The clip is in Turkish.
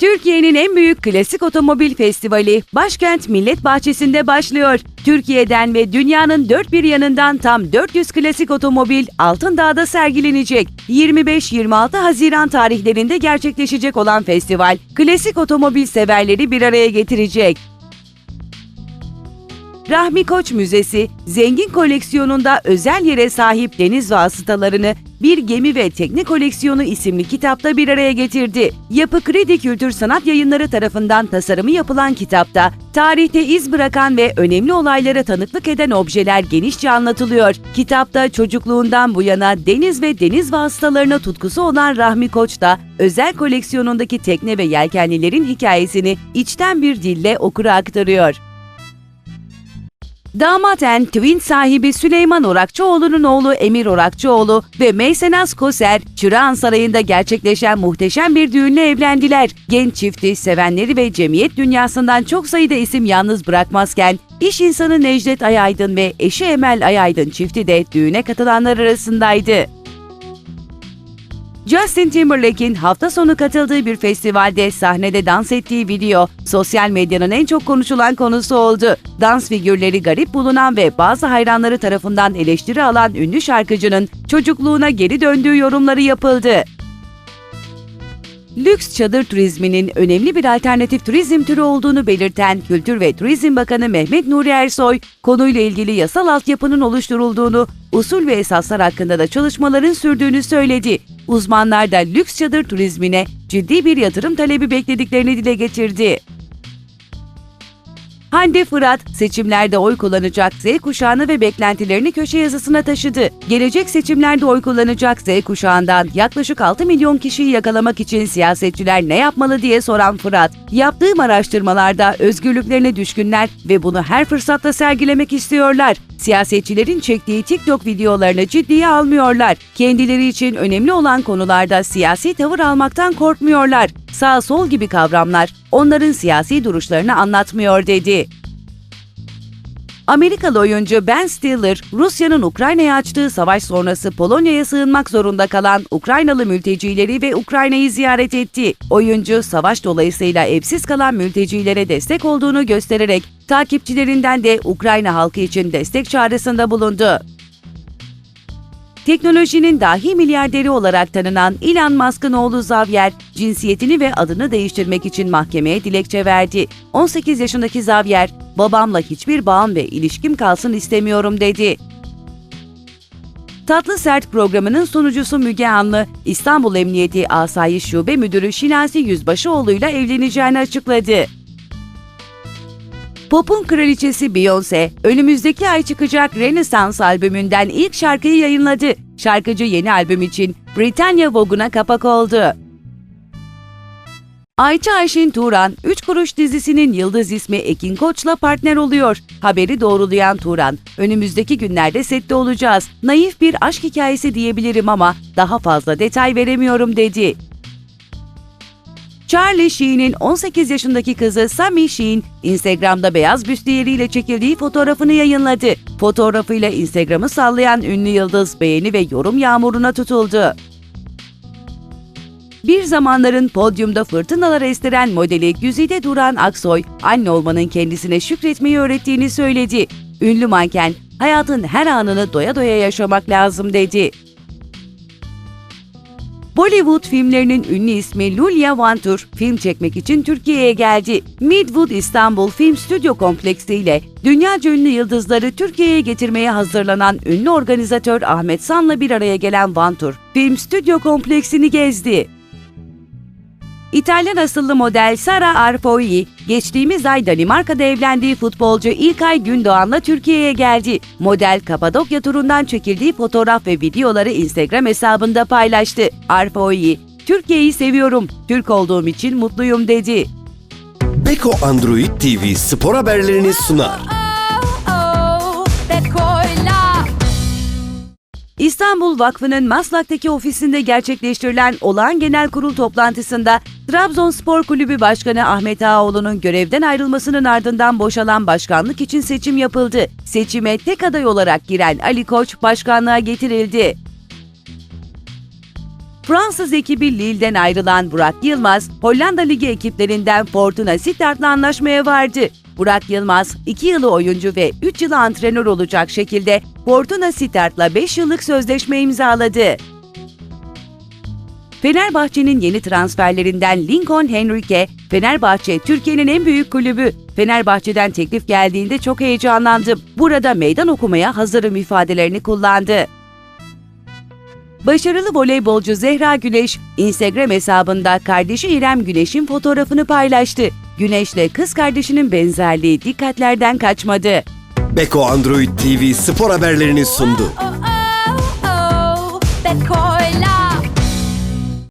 Türkiye'nin en büyük klasik otomobil festivali Başkent Millet Bahçesi'nde başlıyor. Türkiye'den ve dünyanın dört bir yanından tam 400 klasik otomobil Altındağ'da sergilenecek. 25-26 Haziran tarihlerinde gerçekleşecek olan festival, klasik otomobil severleri bir araya getirecek. Rahmi Koç Müzesi, zengin koleksiyonunda özel yere sahip deniz vasıtalarını Bir Gemi ve Tekne Koleksiyonu isimli kitapta bir araya getirdi. Yapı Kredi Kültür Sanat Yayınları tarafından tasarımı yapılan kitapta, tarihte iz bırakan ve önemli olaylara tanıklık eden objeler genişçe anlatılıyor. Kitapta çocukluğundan bu yana deniz ve deniz vasıtalarına tutkusu olan Rahmi Koç da özel koleksiyonundaki tekne ve yelkenlilerin hikayesini içten bir dille okura aktarıyor. Damaten Twin sahibi Süleyman Orakçıoğlu'nun oğlu Emir Orakçıoğlu ve Meysenaz Koser, Çırağan Sarayı'nda gerçekleşen muhteşem bir düğünle evlendiler. Genç çifti, sevenleri ve cemiyet dünyasından çok sayıda isim yalnız bırakmazken, iş insanı Necdet Ayaydın ve eşi Emel Ayaydın çifti de düğüne katılanlar arasındaydı. Justin Timberlake'in hafta sonu katıldığı bir festivalde sahnede dans ettiği video sosyal medyanın en çok konuşulan konusu oldu. Dans figürleri garip bulunan ve bazı hayranları tarafından eleştiri alan ünlü şarkıcının çocukluğuna geri döndüğü yorumları yapıldı. Lüks çadır turizminin önemli bir alternatif turizm türü olduğunu belirten Kültür ve Turizm Bakanı Mehmet Nuri Ersoy, konuyla ilgili yasal altyapının oluşturulduğunu, usul ve esaslar hakkında da çalışmaların sürdüğünü söyledi. Uzmanlar da lüks çadır turizmine ciddi bir yatırım talebi beklediklerini dile getirdi. Hande Fırat, seçimlerde oy kullanacak Z kuşağını ve beklentilerini köşe yazısına taşıdı. Gelecek seçimlerde oy kullanacak Z kuşağından yaklaşık 6 milyon kişiyi yakalamak için siyasetçiler ne yapmalı diye soran Fırat, yaptığım araştırmalarda özgürlüklerine düşkünler ve bunu her fırsatta sergilemek istiyorlar. Siyasetçilerin çektiği TikTok videolarını ciddiye almıyorlar. Kendileri için önemli olan konularda siyasi tavır almaktan korkmuyorlar. Sağ sol gibi kavramlar onların siyasi duruşlarını anlatmıyor dedi. Amerikalı oyuncu Ben Stiller, Rusya'nın Ukrayna'ya açtığı savaş sonrası Polonya'ya sığınmak zorunda kalan Ukraynalı mültecileri ve Ukrayna'yı ziyaret etti. Oyuncu, savaş dolayısıyla evsiz kalan mültecilere destek olduğunu göstererek takipçilerinden de Ukrayna halkı için destek çağrısında bulundu. Teknolojinin dahi milyarderi olarak tanınan Elon Musk'ın oğlu Xavier, cinsiyetini ve adını değiştirmek için mahkemeye dilekçe verdi. 18 yaşındaki Xavier, babamla hiçbir bağım ve ilişkim kalsın istemiyorum dedi. Tatlı Sert programının sunucusu Müge Anlı, İstanbul Emniyeti Asayiş Şube Müdürü Şinasi Yüzbaşıoğlu ile evleneceğini açıkladı. Pop'un kraliçesi Beyoncé, önümüzdeki ay çıkacak Renaissance albümünden ilk şarkıyı yayınladı. Şarkıcı yeni albüm için Britanya Vogue'una kapak oldu. Ayça Ayşin Turan, 3 Kuruş dizisinin yıldız ismi Ekin Koç'la partner oluyor. Haberi doğrulayan Turan, önümüzdeki günlerde sette olacağız. Naif bir aşk hikayesi diyebilirim ama daha fazla detay veremiyorum dedi. Charlie Sheen'in 18 yaşındaki kızı Sammy Sheen, Instagram'da beyaz büstiyeriyle çekildiği fotoğrafını yayınladı. Fotoğrafıyla Instagram'ı sallayan ünlü yıldız beğeni ve yorum yağmuruna tutuldu. Bir zamanların podyumda fırtınalar estiren modeli Güzide Duran Aksoy, anne olmanın kendisine şükretmeyi öğrettiğini söyledi. Ünlü manken, hayatın her anını doya doya yaşamak lazım dedi. Bollywood filmlerinin ünlü ismi Lulia Vantur film çekmek için Türkiye'ye geldi. Midwood İstanbul Film Stüdyo Kompleksi ile dünyaca ünlü yıldızları Türkiye'ye getirmeye hazırlanan ünlü organizatör Ahmet San'la bir araya gelen Vantur, film stüdyo kompleksini gezdi. İtalyan asıllı model Sara Arpoi, geçtiğimiz ay Danimarka'da evlendiği futbolcu İlkay Gündoğan'la Türkiye'ye geldi. Model Kapadokya turundan çekildiği fotoğraf ve videoları Instagram hesabında paylaştı. Arpoi, Türkiye'yi seviyorum, Türk olduğum için mutluyum dedi. Beko Android TV spor haberlerini sunar. İstanbul Vakfı'nın Maslak'taki ofisinde gerçekleştirilen olağan genel kurul toplantısında Trabzonspor Kulübü Başkanı Ahmet Ağaoğlu'nun görevden ayrılmasının ardından boşalan başkanlık için seçim yapıldı. Seçime tek aday olarak giren Ali Koç başkanlığa getirildi. Fransız ekibi Lille'den ayrılan Burak Yılmaz, Hollanda Ligi ekiplerinden Fortuna Sittard'la anlaşmaya vardı. Burak Yılmaz, 2 yılı oyuncu ve 3 yılı antrenör olacak şekilde Fortuna Sittard'la 5 yıllık sözleşme imzaladı. Fenerbahçe'nin yeni transferlerinden Lincoln Henrique, Fenerbahçe Türkiye'nin en büyük kulübü. Fenerbahçe'den teklif geldiğinde çok heyecanlandım. Burada meydan okumaya hazırım ifadelerini kullandı. Başarılı voleybolcu Zehra Güneş, Instagram hesabında kardeşi İrem Güneş'in fotoğrafını paylaştı. Güneş'le kız kardeşinin benzerliği dikkatlerden kaçmadı. Beko Android TV spor haberlerini sundu.